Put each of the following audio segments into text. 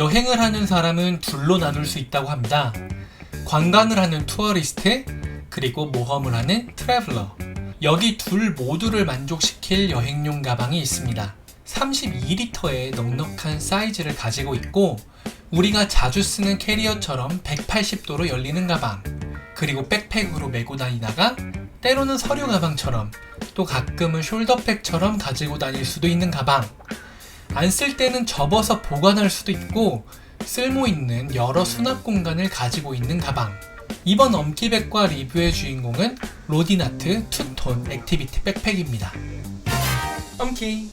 여행을 하는 사람은 둘로 나눌 수 있다고 합니다. 관광을 하는 투어리스트, 그리고 모험을 하는 트래블러. 여기 둘 모두를 만족시킬 여행용 가방이 있습니다. 32리터의 넉넉한 사이즈를 가지고 있고, 우리가 자주 쓰는 캐리어처럼 180도로 열리는 가방, 그리고 백팩으로 메고 다니다가 때로는 서류 가방처럼 또 가끔은 숄더백처럼 가지고 다닐 수도 있는 가방. 안 쓸 때는 접어서 보관할 수도 있고 쓸모 있는 여러 수납 공간을 가지고 있는 가방. 이번 엄키백과 리뷰의 주인공은 로디나트 투톤 액티비티 백팩입니다. 엄키.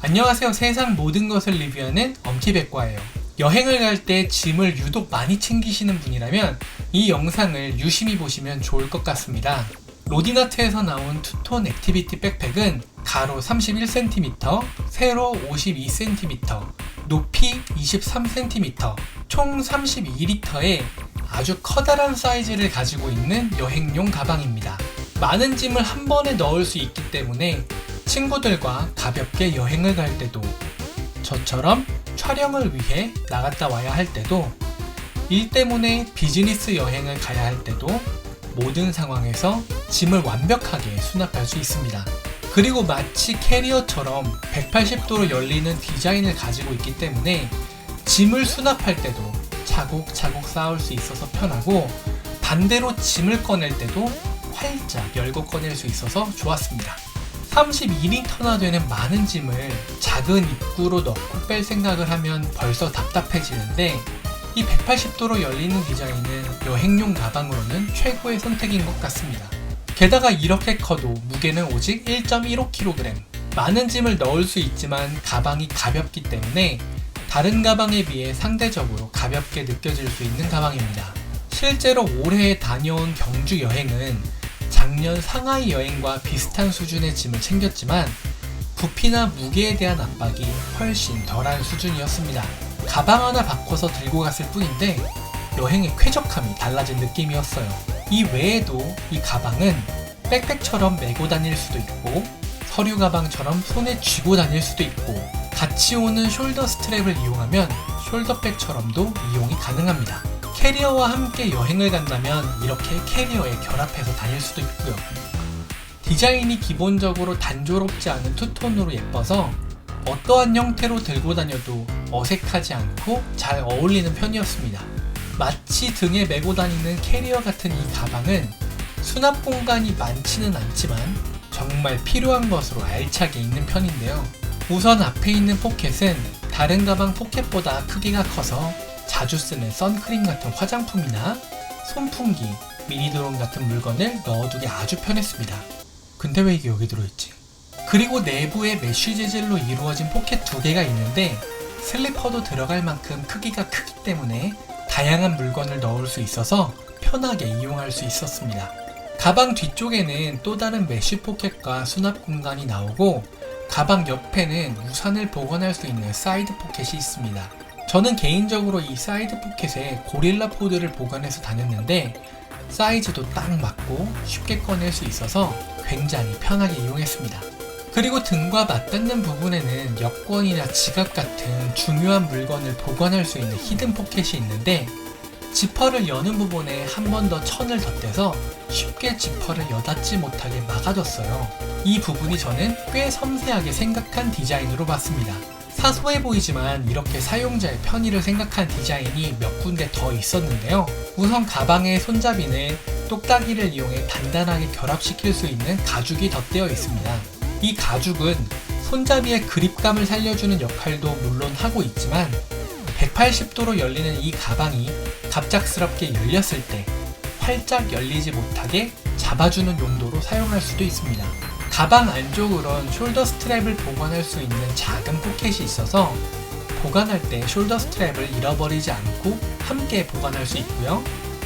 안녕하세요. 세상 모든 것을 리뷰하는 엄키백과예요. 여행을 갈 때 짐을 유독 많이 챙기시는 분이라면 이 영상을 유심히 보시면 좋을 것 같습니다. 로디나트에서 나온 투톤 액티비티 백팩은 가로 31cm, 세로 52cm, 높이 23cm, 총 32리터의 아주 커다란 사이즈를 가지고 있는 여행용 가방입니다. 많은 짐을 한 번에 넣을 수 있기 때문에 친구들과 가볍게 여행을 갈 때도 저처럼 촬영을 위해 나갔다 와야 할 때도 일 때문에 비즈니스 여행을 가야 할 때도 모든 상황에서 짐을 완벽하게 수납할 수 있습니다. 그리고 마치 캐리어처럼 180도로 열리는 디자인을 가지고 있기 때문에 짐을 수납할 때도 차곡차곡 쌓을 수 있어서 편하고 반대로 짐을 꺼낼 때도 활짝 열고 꺼낼 수 있어서 좋았습니다. 32리터나 되는 많은 짐을 작은 입구로 넣고 뺄 생각을 하면 벌써 답답해지는데 이 180도로 열리는 디자인은 여행용 가방으로는 최고의 선택인 것 같습니다. 게다가 이렇게 커도 무게는 오직 1.15kg. 많은 짐을 넣을 수 있지만 가방이 가볍기 때문에 다른 가방에 비해 상대적으로 가볍게 느껴질 수 있는 가방입니다. 실제로 올해 다녀온 경주 여행은 작년 상하이 여행과 비슷한 수준의 짐을 챙겼지만 부피나 무게에 대한 압박이 훨씬 덜한 수준이었습니다. 가방 하나 바꿔서 들고 갔을 뿐인데 여행의 쾌적함이 달라진 느낌이었어요. 이 외에도 이 가방은 백팩처럼 메고 다닐 수도 있고 서류 가방처럼 손에 쥐고 다닐 수도 있고 같이 오는 숄더 스트랩을 이용하면 숄더백처럼도 이용이 가능합니다. 캐리어와 함께 여행을 간다면 이렇게 캐리어에 결합해서 다닐 수도 있고요. 디자인이 기본적으로 단조롭지 않은 투톤으로 예뻐서 어떠한 형태로 들고 다녀도 어색하지 않고 잘 어울리는 편이었습니다. 마치 등에 메고 다니는 캐리어 같은 이 가방은 수납 공간이 많지는 않지만 정말 필요한 것으로 알차게 있는 편인데요. 우선 앞에 있는 포켓은 다른 가방 포켓보다 크기가 커서 자주 쓰는 선크림 같은 화장품이나 손풍기, 미니드론 같은 물건을 넣어두기 아주 편했습니다. 근데 왜 이게 여기 들어있지? 그리고 내부에 메쉬 재질로 이루어진 포켓 두 개가 있는데 슬리퍼도 들어갈 만큼 크기가 크기 때문에 다양한 물건을 넣을 수 있어서 편하게 이용할 수 있었습니다. 가방 뒤쪽에는 또 다른 메쉬 포켓과 수납 공간이 나오고 가방 옆에는 우산을 보관할 수 있는 사이드 포켓이 있습니다. 저는 개인적으로 이 사이드 포켓에 고릴라 포드를 보관해서 다녔는데 사이즈도 딱 맞고 쉽게 꺼낼 수 있어서 굉장히 편하게 이용했습니다. 그리고 등과 맞닿는 부분에는 여권이나 지갑 같은 중요한 물건을 보관할 수 있는 히든 포켓이 있는데 지퍼를 여는 부분에 한 번 더 천을 덧대서 쉽게 지퍼를 여닫지 못하게 막아뒀어요. 이 부분이 저는 꽤 섬세하게 생각한 디자인으로 봤습니다. 사소해 보이지만 이렇게 사용자의 편의를 생각한 디자인이 몇 군데 더 있었는데요. 우선 가방의 손잡이는 똑딱이를 이용해 단단하게 결합시킬 수 있는 가죽이 덧대어 있습니다. 이 가죽은 손잡이의 그립감을 살려주는 역할도 물론 하고 있지만 180도로 열리는 이 가방이 갑작스럽게 열렸을 때 활짝 열리지 못하게 잡아주는 용도로 사용할 수도 있습니다. 가방 안쪽으론 숄더 스트랩을 보관할 수 있는 작은 포켓이 있어서 보관할 때 숄더 스트랩을 잃어버리지 않고 함께 보관할 수 있고요.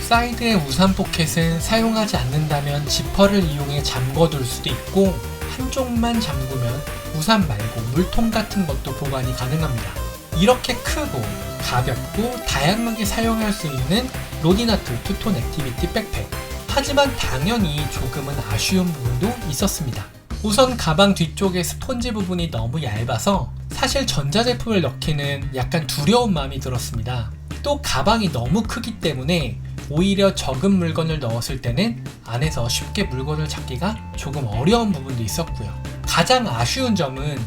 사이드의 우산 포켓은 사용하지 않는다면 지퍼를 이용해 잠궈둘 수도 있고 한쪽만 잠그면 우산 말고 물통 같은 것도 보관이 가능합니다. 이렇게 크고 가볍고 다양하게 사용할 수 있는 로디나트 투톤 액티비티 백팩. 하지만 당연히 조금은 아쉬운 부분도 있었습니다. 우선 가방 뒤쪽의 스폰지 부분이 너무 얇아서 사실 전자제품을 넣기는 약간 두려운 마음이 들었습니다. 또 가방이 너무 크기 때문에 오히려 적은 물건을 넣었을 때는 안에서 쉽게 물건을 잡기가 조금 어려운 부분도 있었고요. 가장 아쉬운 점은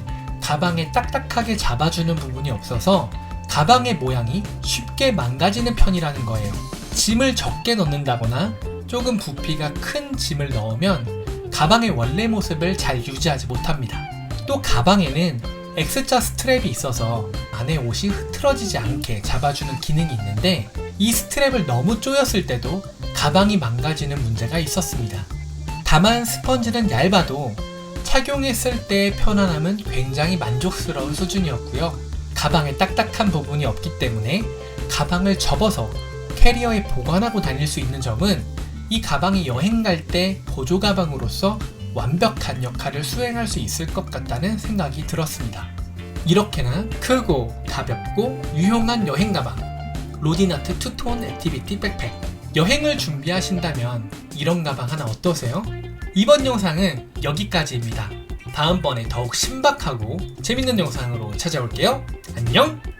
가방에 딱딱하게 잡아주는 부분이 없어서 가방의 모양이 쉽게 망가지는 편이라는 거예요. 짐을 적게 넣는다거나 조금 부피가 큰 짐을 넣으면 가방의 원래 모습을 잘 유지하지 못합니다. 또 가방에는 X자 스트랩이 있어서 안에 옷이 흐트러지지 않게 잡아주는 기능이 있는데 이 스트랩을 너무 조였을 때도 가방이 망가지는 문제가 있었습니다. 다만 스펀지는 얇아도 착용했을 때의 편안함은 굉장히 만족스러운 수준이었고요. 가방에 딱딱한 부분이 없기 때문에 가방을 접어서 캐리어에 보관하고 다닐 수 있는 점은 이 가방이 여행 갈 때 보조 가방으로서 완벽한 역할을 수행할 수 있을 것 같다는 생각이 들었습니다. 이렇게나 크고 가볍고 유용한 여행 가방 로디나트 투톤 액티비티 백팩 여행을 준비하신다면 이런 가방 하나 어떠세요? 이번 영상은 여기까지입니다. 다음번에 더욱 신박하고 재밌는 영상으로 찾아올게요. 안녕!